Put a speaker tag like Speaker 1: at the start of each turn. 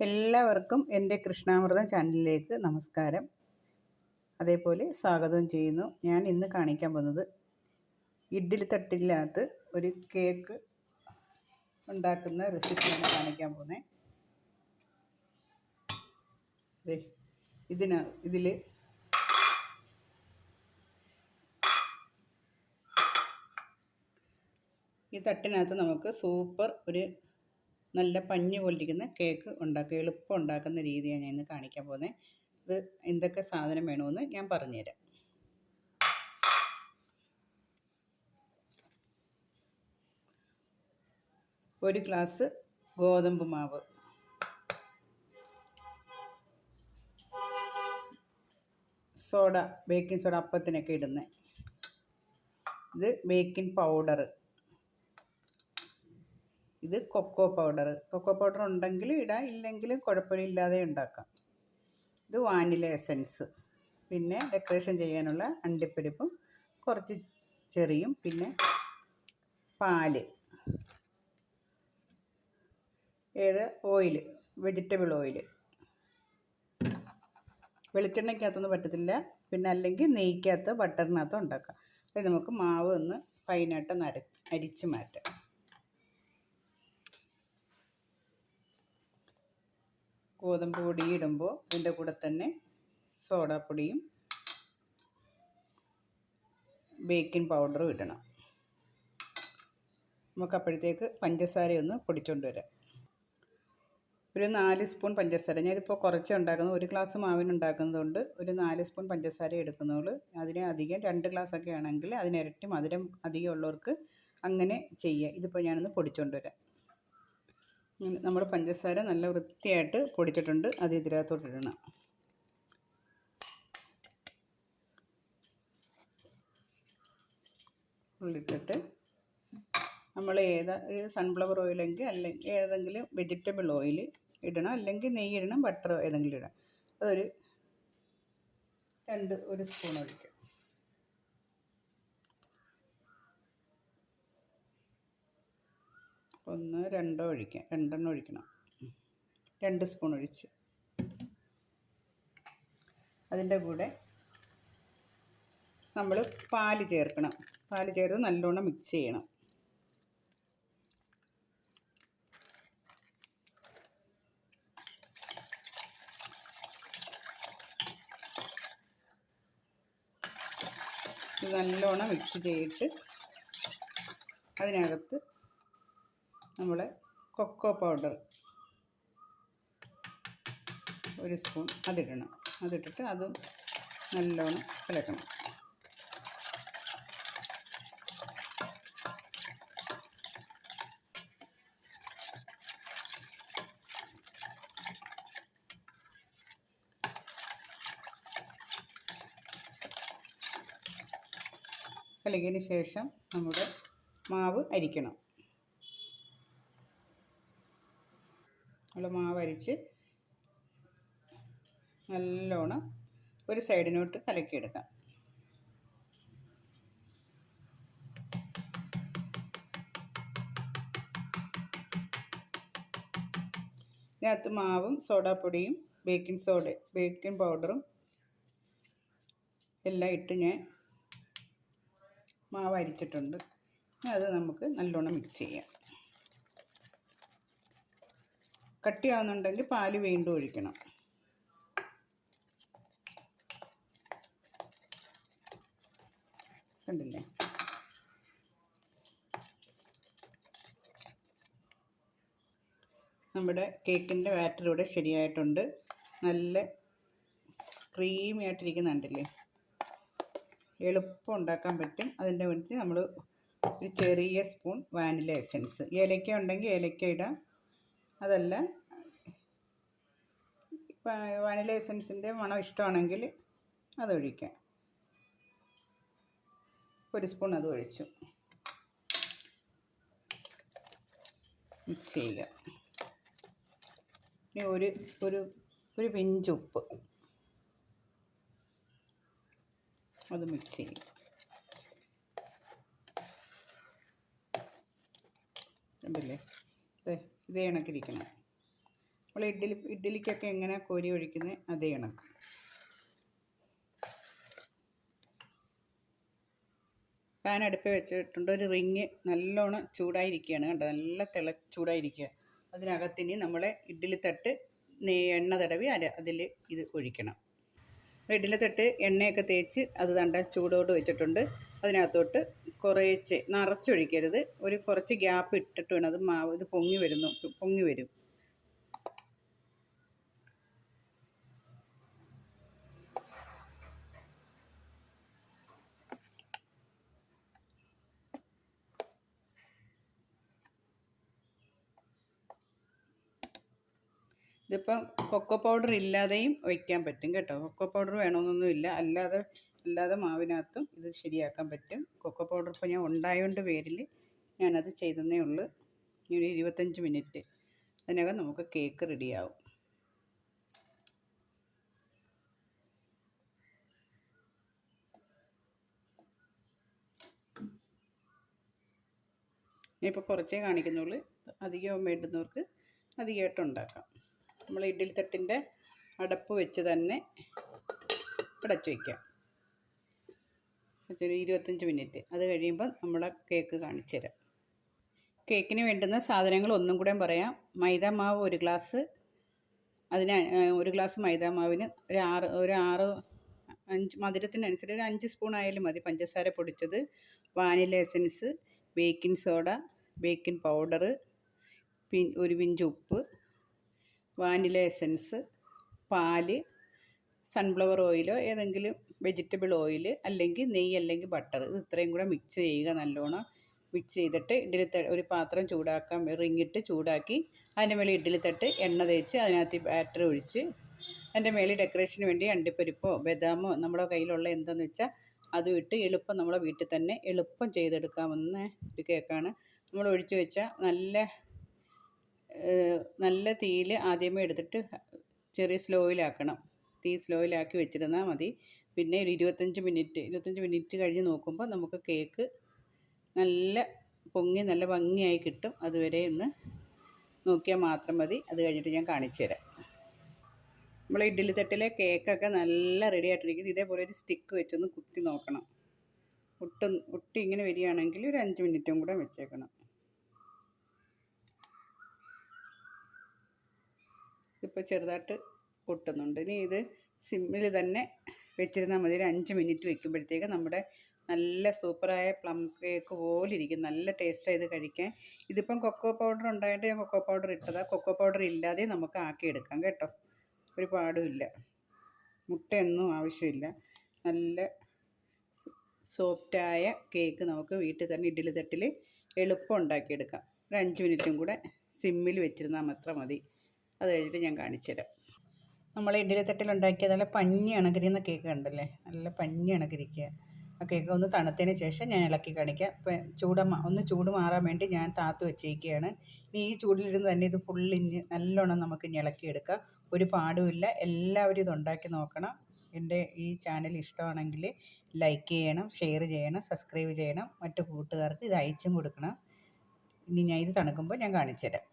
Speaker 1: എല്ലാവർക്കും എന്റെ കൃഷ്ണാമൃതം ചാനലിലേക്ക് നമസ്കാരം. അതേപോലെ സ്വാഗതവും ചെയ്യുന്നു. ഞാൻ ഇന്ന് കാണിക്കാൻ പോകുന്നത് ഇഡ്ഡലി തട്ടില്ലാത്ത ഒരു കേക്ക് ഉണ്ടാക്കുന്ന റെസിപ്പിയാണ് കാണിക്കാൻ പോകുന്നത് ഇതിന ഇതിൽ ഈ തട്ടിനകത്ത് നമുക്ക് സൂപ്പർ ഒരു നല്ല പഞ്ഞ് പോലിരിക്കുന്ന കേക്ക് ഉണ്ടാക്കുക എളുപ്പം ഉണ്ടാക്കുന്ന രീതിയാണ് ഞാൻ ഇന്ന് കാണിക്കാൻ പോകുന്നത്. ഇത് എന്തൊക്കെ സാധനം വേണമെന്ന് ഞാൻ പറഞ്ഞുതരാം. ഒരു ഗ്ലാസ് ഗോതമ്പ് മാവ്. സോഡ ബേക്കിംഗ് സോഡ അപ്പത്തിനൊക്കെ ഇടുന്നത്. ഇത് ബേക്കിംഗ് പൗഡർ ഇത് കൊക്കോ പൗഡർ കൊക്കോ പൗഡർ ഉണ്ടെങ്കിൽ ഇടാം. ഇല്ലെങ്കിൽ കുഴപ്പമില്ലാതെ ഉണ്ടാക്കാം. ഇത് വാനില എസൻസ് പിന്നെ ഡെക്കറേഷൻ ചെയ്യാനുള്ള അണ്ടിപ്പരിപ്പും കുറച്ച് ചെറിയും പിന്നെ പാൽ. ഏത്? ഓയിൽ വെജിറ്റബിൾ ഓയിൽ വെളിച്ചെണ്ണയ്ക്കകത്തൊന്നും പറ്റത്തില്ല. പിന്നെ അല്ലെങ്കിൽ നെയ്ക്കകത്ത് ബട്ടറിനകത്തോ ഉണ്ടാക്കാം. അത് നമുക്ക് മാവ് ഒന്ന് ഫൈനായിട്ട് നര അരിച്ച് മാറ്റാം. ഗോതമ്പ് പൊടി ഇടുമ്പോൾ അതിന്റെ കൂടെ തന്നെ സോഡാപ്പൊടിയും ബേക്കിംഗ് പൗഡറും ഇടണം. നമുക്ക് അപ്പോഴത്തേക്ക് പഞ്ചസാര ഒന്ന് പൊടിച്ചുകൊണ്ട് വരാം. ഒരു നാല് സ്പൂൺ പഞ്ചസാര. ഞാനിപ്പോൾ കുറച്ച് ഉണ്ടാക്കുന്നത് ഒരു ഗ്ലാസ് മാവിന് ഉണ്ടാക്കുന്നതുകൊണ്ട് ഒരു നാല് സ്പൂൺ പഞ്ചസാര എടുക്കുന്നുള്ളൂ അതിന് അധികം രണ്ട് ഗ്ലാസ് ഒക്കെ ആണെങ്കിൽ അതിനിരട്ടി മധുരം അധികം ഉള്ളവർക്ക് അങ്ങനെ ചെയ്യുക ഇതിപ്പോൾ ഞാനൊന്ന് പൊടിച്ചുകൊണ്ട് വരാം. നമ്മൾ പഞ്ചസാര നല്ല വൃത്തിയായിട്ട് പൊടിച്ചിട്ടുണ്ട്. അത് ഇതിനകത്തോട്ട് ഇടണം. ഉള്ളിട്ടിട്ട് നമ്മൾ ഏതാ സൺഫ്ലവർ ഓയിലെങ്കിൽ അല്ലെങ്കിൽ ഏതെങ്കിലും വെജിറ്റബിൾ ഓയിൽ ഇടണം. അല്ലെങ്കിൽ നെയ്യ് ഇടണം ബട്ടർ ഏതെങ്കിലും ഇടാം അതൊരു രണ്ട് ഒരു സ്പൂൺ ഒഴിക്കും. ഒന്ന് രണ്ടോ ഒഴിക്കാം. രണ്ടെണ്ണം ഒഴിക്കണം. രണ്ട് സ്പൂൺ ഒഴിച്ച്. അതിന്റെ കൂടെ നമ്മൾ പാൽ ചേർക്കണം. പാൽ ചേർത്ത് നല്ലോണം മിക്സ് ചെയ്യണം. നല്ലോണം മിക്സ് ചെയ്തിട്ട് അതിനകത്ത് നമ്മൾ കൊക്കോ പൗഡർ ഒരു സ്പൂൺ അതിടണം. അതിട്ടിട്ട് അതും നല്ലോണം കലക്കണം. കലക്കിയതിന് ശേഷം നമ്മുടെ മാവ് അരിക്കണം നമ്മൾ മാവ് അരിച്ച് നല്ലോണം ഒരു സൈഡിനോട്ട് കലക്കിയെടുക്കാം. ഇതിനകത്ത് മാവും സോഡാപ്പൊടിയും ബേക്കിംഗ് സോഡ ബേക്കിംഗ് പൗഡറും എല്ലാം ഇട്ട് ഞാൻ മാവ് അരിച്ചിട്ടുണ്ട്. അത് നമുക്ക് നല്ലോണം മിക്സ് ചെയ്യാം. കട്ടിയാവുന്നുണ്ടെങ്കിൽ പാൽ വീണ്ടും ഒഴിക്കണം. കണ്ടില്ലേ? നമ്മുടെ കേക്കിന്റെ ബാറ്റർ ഇവിടെ ശരിയായിട്ടുണ്ട്. നല്ല ക്രീമി ആയിട്ടിരിക്കുന്നുണ്ടല്ലേ എളുപ്പം ഉണ്ടാക്കാൻ പറ്റും. അതിന്റെ വേണ്ടി നമ്മൾ ഒരു ചെറിയ സ്പൂൺ വാനില എസൻസ്. ഏലക്ക ഉണ്ടെങ്കിൽ ഏലക്ക ഇടാം. അതല്ല. വാനില എസൻസിന്റെ മണം ഇഷ്ടമാണെങ്കിൽ അതൊഴിക്കാം. ഒരു സ്പൂൺ അത് ഒഴിച്ചു. മിക്സ് ചെയ്യുക. ഇനി ഒരു ഒരു ഒരു പിഞ്ച് ഉപ്പ്. അത് മിക്സ് ചെയ്യും കണ്ടില്ലേ? ഇതേ കണക്കിരിക്കണം. നമ്മൾ ഇഡ്ഡലി ഇഡ്ഡലിക്കൊക്കെ എങ്ങനെ കോരി ഒഴിക്കുന്നത് അതേ കണക്ക്. പാൻ അടുപ്പ് വെച്ചിട്ടുണ്ട്. ഒരു റിങ് നല്ലോണം ചൂടായിരിക്കുകയാണ് കണ്ടോ? നല്ല തിള ചൂടായിരിക്കുക. അതിനകത്തിന് നമ്മളെ ഇഡ്ഡലി തട്ട് എണ്ണ തടവി അര അതിൽ ഇത് ഒഴിക്കണം. ഇഡ്ഡലി തട്ട് എണ്ണയൊക്കെ തേച്ച് അത് തണ്ട ചൂടോട് വെച്ചിട്ടുണ്ട്. അതിനകത്തോട്ട് കുറേച്ച് നിറച്ചൊഴിക്കരുത്. ഒരു കുറച്ച് ഗ്യാപ്പ് ഇട്ടിട്ട് വേണം. അത് മാവ് ഇത് പൊങ്ങി വരുന്നു. പൊങ്ങി വരും. ഇതിപ്പം കൊക്കോ പൗഡർ ഇല്ലാതെയും വയ്ക്കാൻ പറ്റും കേട്ടോ. കൊക്കോ പൗഡർ വേണമെന്നൊന്നുമില്ല. അല്ലാതെ അല്ലാതെ മാവിനകത്തും ഇത് ശരിയാക്കാൻ പറ്റും. കൊക്കോ പൗഡർ ഇപ്പോൾ ഞാൻ ഉണ്ടായതുകൊണ്ട് പേരിൽ ഞാനത് ചെയ്തതേ ഉള്ളൂ. ഇനി ഒരു ഇരുപത്തഞ്ച് മിനിറ്റ് അതിനകം നമുക്ക് കേക്ക് റെഡിയാവും. ഇനിയിപ്പോൾ കുറച്ചേ കാണിക്കുന്നുള്ളൂ. അധികം വേണ്ടുന്നവർക്ക് അധികമായിട്ട് ഉണ്ടാക്കാം. നമ്മൾ ഇഡ്ഡലി തട്ടിന്റെ അടപ്പ് വെച്ച് തന്നെ അടച്ചു വയ്ക്കാം ഒരു ഇരുപത്തഞ്ച് മിനിറ്റ്. അത് കഴിയുമ്പോൾ നമ്മുടെ കേക്ക് കാണിച്ചു തരാം. കേക്കിന് വേണ്ടുന്ന സാധനങ്ങൾ ഒന്നും കൂടെ പറയാം. മൈദ മാവ് ഒരു ഗ്ലാസ്. അതിന് ഒരു ഗ്ലാസ് മൈദ മാവിന് ഒരു ആറ് ഒരു ആറ് അഞ്ച് മധുരത്തിനനുസരിച്ച് ഒരു അഞ്ച് സ്പൂൺ ആയാലും മതി. പഞ്ചസാര പൊടിച്ചത് vanilla essence baking soda baking powder പിൻ ഒരു പിഞ്ച് ഉപ്പ് വാനില എസൻസ് പാൽ സൺഫ്ലവർ ഓയിലോ ഏതെങ്കിലും വെജിറ്റബിൾ ഓയിൽ അല്ലെങ്കിൽ നെയ്യ് അല്ലെങ്കിൽ ബട്ടർ ഇത് ഇത്രയും കൂടെ മിക്സ് ചെയ്യുക നല്ലോണം. മിക്സ് ചെയ്തിട്ട് ഇഡ്ഡലി ഒരു പാത്രം ചൂടാക്കാൻ റിങ്ങിട്ട് ചൂടാക്കി അതിന്റെ മേളിൽ ഇഡ്ഡലി തട്ട് എണ്ണ തേച്ച് അതിനകത്ത് ബാറ്റർ ഒഴിച്ച് അതിന്റെ മേളിൽ ഡെക്കറേഷന് വേണ്ടി അണ്ടിപ്പരിപ്പോ ബദാമോ നമ്മുടെ കയ്യിലുള്ള എന്താണെന്ന് വെച്ചാൽ അതും ഇട്ട് എളുപ്പം നമ്മളെ വീട്ടിൽ തന്നെ എളുപ്പം ചെയ്തെടുക്കാവുന്ന ഒരു കേക്കാണ്. നമ്മൾ ഒഴിച്ചു വെച്ചാൽ നല്ല നല്ല തീയിൽ ആദ്യമേ എടുത്തിട്ട് ചെറിയ സ്ലോയിലാക്കണം. തീ സ്ലോയിലാക്കി വെച്ചിരുന്നാൽ മതി. പിന്നെ ഒരു ഇരുപത്തഞ്ച് മിനിറ്റ് ഇരുപത്തഞ്ച് മിനിറ്റ് കഴിഞ്ഞ് നോക്കുമ്പോൾ നമുക്ക് കേക്ക് നല്ല പൊങ്ങി നല്ല ഭംഗിയായി കിട്ടും. അതുവരെ ഒന്ന് നോക്കിയാൽ മാത്രം മതി. അത് കഴിഞ്ഞിട്ട് ഞാൻ കാണിച്ചു തരാം. നമ്മൾ ഇഡ്ഡലി തട്ടിലെ കേക്കൊക്കെ നല്ല റെഡി ആയിട്ടിരിക്കുന്നത് ഇതേപോലെ ഒരു സ്റ്റിക്ക് വെച്ചൊന്ന് കുത്തി നോക്കണം. ഒട്ടും ഒട്ടി ഇങ്ങനെ വരികയാണെങ്കിൽ ഒരു അഞ്ച് മിനിറ്റും കൂടെ വെച്ചേക്കണം. ഇപ്പോൾ ചെറുതായിട്ട് പൊട്ടുന്നുണ്ട്. ഇനി ഇത് സിമ്മിൽ തന്നെ വെച്ചിരുന്നാൽ മതി. ഒരു അഞ്ച് മിനിറ്റ് വെക്കുമ്പോഴത്തേക്ക് നമ്മുടെ നല്ല സൂപ്പറായ പ്ലം കേക്ക് പോലെ ഇരിക്കും. നല്ല ടേസ്റ്റ് ഇത് കഴിക്കാൻ. ഇതിപ്പം കൊക്കോ പൗഡർ ഉണ്ടായിട്ട് ഞാൻ കൊക്കോ പൗഡർ ഇട്ടതാണ് കൊക്കോ പൗഡർ ഇല്ലാതെ നമുക്ക് ആക്കിയെടുക്കാം കേട്ടോ. ഒരു പാടുമില്ല മുട്ടയൊന്നും ആവശ്യമില്ല. നല്ല സോഫ്റ്റായ കേക്ക് നമുക്ക് വീട്ടിൽ തന്നെ ഇഡ്ഡലി തട്ടിൽ എളുപ്പം ഉണ്ടാക്കിയെടുക്കാം. ഒരു അഞ്ച് മിനിറ്റും കൂടെ സിമ്മിൽ വെച്ചിരുന്നാൽ മാത്രം മതി. അത് കഴിഞ്ഞിട്ട് ഞാൻ കാണിച്ചു തരാം നമ്മൾ ഇഡ്ഡലി തട്ടിലുണ്ടാക്കിയ നല്ല പഞ്ഞി അണകരിയുന്ന കേക്ക് കണ്ടല്ലേ? നല്ല പഞ്ഞി അണകരിക്കുക. ആ കേക്ക് ഒന്ന് തണുത്തതിന് ശേഷം ഞാൻ ഇളക്കി കാണിക്കാം. ഇപ്പം ചൂട് ഒന്ന് ചൂട് മാറാൻ വേണ്ടി ഞാൻ താത്ത് വെച്ചേക്കുകയാണ് ഇനി ഈ ചൂടിലിരുന്ന് തന്നെ ഇത് ഫുള്ളിഞ്ഞ് നല്ലോണം നമുക്ക് ഇളക്കിയെടുക്കാം. ഒരു പാടുമില്ല എല്ലാവരും ഇത് ഉണ്ടാക്കി നോക്കണം. എന്റെ ഈ ചാനൽ ഇഷ്ടമാണെങ്കിൽ ലൈക്ക് ചെയ്യണം ഷെയർ ചെയ്യണം സബ്സ്ക്രൈബ് ചെയ്യണം. മറ്റു കൂട്ടുകാർക്ക് ഇത് അയച്ചും കൊടുക്കണം. ഇനി ഞാൻ ഇത് തണുക്കുമ്പോൾ ഞാൻ കാണിച്ചു തരാം